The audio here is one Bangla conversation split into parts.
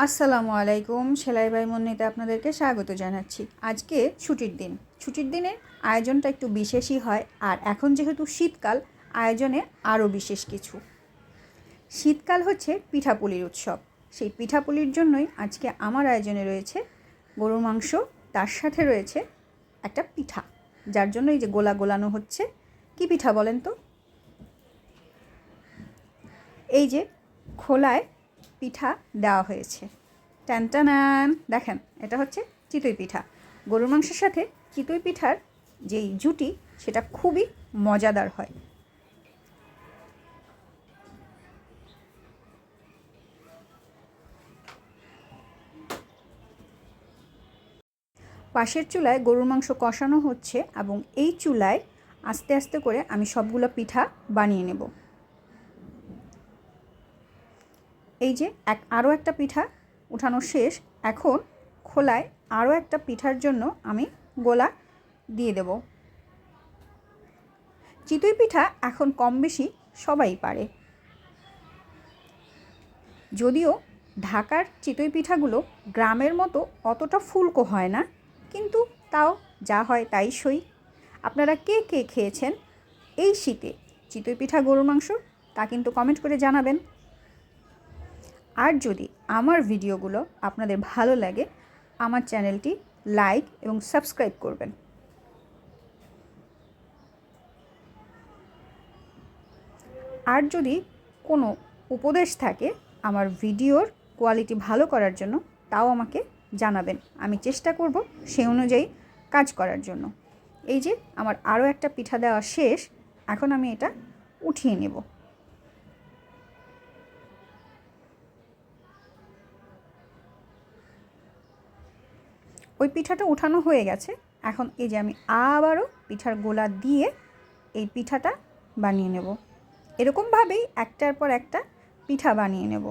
আসসালামু আলাইকুম, সেলাই বাই মন্নিতে আপনাদেরকে স্বাগত জানাচ্ছি। আজকে ছুটির দিন। ছুটির দিনে আয়োজনটা একটু বিশেষই হয়, আর এখন যেহেতু শীতকাল, আয়োজনে আরও বিশেষ কিছু। শীতকাল হচ্ছে পিঠাপুলির উৎসব। সেই পিঠাপুলির জন্যই আজকে আমার আয়োজনে রয়েছে গরুর মাংস, তার সাথে রয়েছে একটা পিঠা, যার জন্য এই যে গোলা গোলানো হচ্ছে। কি পিঠা বলেন তো? এই যে খোলায় পিঠা দেওয়া হয়েছে। ট্যান দেখেন, এটা হচ্ছে চিতই পিঠা। গরুর মাংসের সাথে চিতই পিঠার যেই জুটি, সেটা খুবই মজাদার হয়। পাশের চুলায় গরুর মাংস কষানো হচ্ছে এবং এই চুলায় আস্তে আস্তে করে আমি সবগুলো পিঠা বানিয়ে নেব। এই যে এক, আরও একটা পিঠা উঠানো শেষ। এখন খোলায় আরও একটা পিঠার জন্য আমি গোলা দিয়ে দেব। চিতই পিঠা এখন কম বেশি সবাই পারে। যদিও ঢাকার চিতই পিঠাগুলো গ্রামের মতো অতটা ফুলকো হয় না, কিন্তু তাও যা হয় তাই সই। আপনারা কে কে খেয়েছেন এই শীতে? চিতই পিঠা গরুর মাংস? তা কিন্তু কমেন্ট করে জানাবেন। আর যদি আমার ভিডিওগুলো আপনাদের ভালো লাগে, আমার চ্যানেলটি লাইক এবং সাবস্ক্রাইব করবেন। আর যদি কোনো উপদেশ থাকে আমার ভিডিওর কোয়ালিটি ভালো করার জন্য, তাও আমাকে জানাবেন। আমি চেষ্টা করব সেই অনুযায়ী কাজ করার জন্য। এই যে, আমার আরও একটা পিঠা দেওয়া শেষ, এখন আমি এটা উঠিয়ে নেব। ওই পিঠাটা উঠানো হয়ে গেছে। এখন এই যে আমি আবারও পিঠার গোলা দিয়ে এই পিঠাটা বানিয়ে নেব। এরকমভাবেই একটার পর একটা পিঠা বানিয়ে নেব।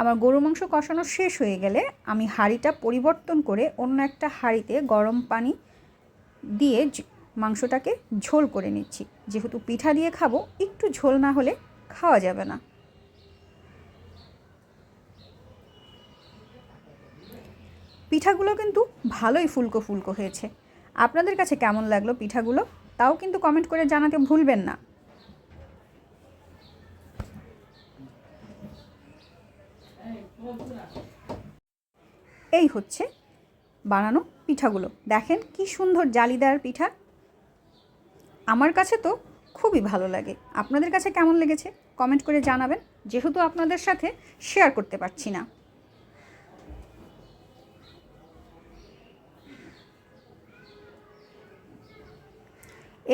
আমার গরু মাংস কষানো শেষ হয়ে গেলে আমি হাঁড়িটা পরিবর্তন করে অন্য একটা হাঁড়িতে গরম পানি দিয়ে মাংসটাকে ঝোল করে নিচ্ছি। যেহেতু পিঠা দিয়ে খাব, একটু ঝোল না হলে খাওয়া যাবে না। পিঠাগুলো কিন্তু ভালোই ফুলকো ফুলকো হয়েছে। আপনাদের কাছে কেমন লাগল পিঠাগুলো? তাও কিন্তু কমেন্ট করে জানাতে ভুলবেন না। এই হচ্ছে বানানো পিঠাগুলো। দেখেন কি সুন্দর জালিদার পিঠা। আমার কাছে তো খুবই ভালো লাগে। আপনাদের কাছে কেমন লেগেছে? কমেন্ট করে জানাবেন। যেহেতু আপনাদের সাথে শেয়ার করতে পারছি না।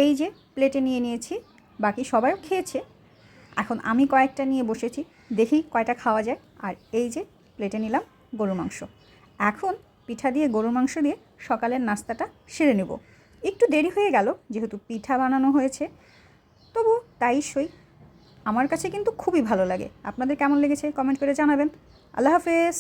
এই যে প্লেটে নিয়ে নিয়েছি, বাকি সবাই খেয়েছে। এখন আমি কয়েকটা নিয়ে বসেছি, দেখি কয়টা খাওয়া যায়। আর এই যে প্লেটে নিলাম গরু মাংস। এখন পিঠা দিয়ে গরু মাংস দিয়ে সকালের নাস্তাটা সেরে নেব। একটু দেরি হয়ে গেল, যেহেতু পিঠা বানানো হয়েছে। তবু তাই সই। আমার কাছে কিন্তু খুবই ভালো লাগে। আপনাদের কেমন লেগেছে কমেন্ট করে জানাবেন। আল্লাহ হাফেজ।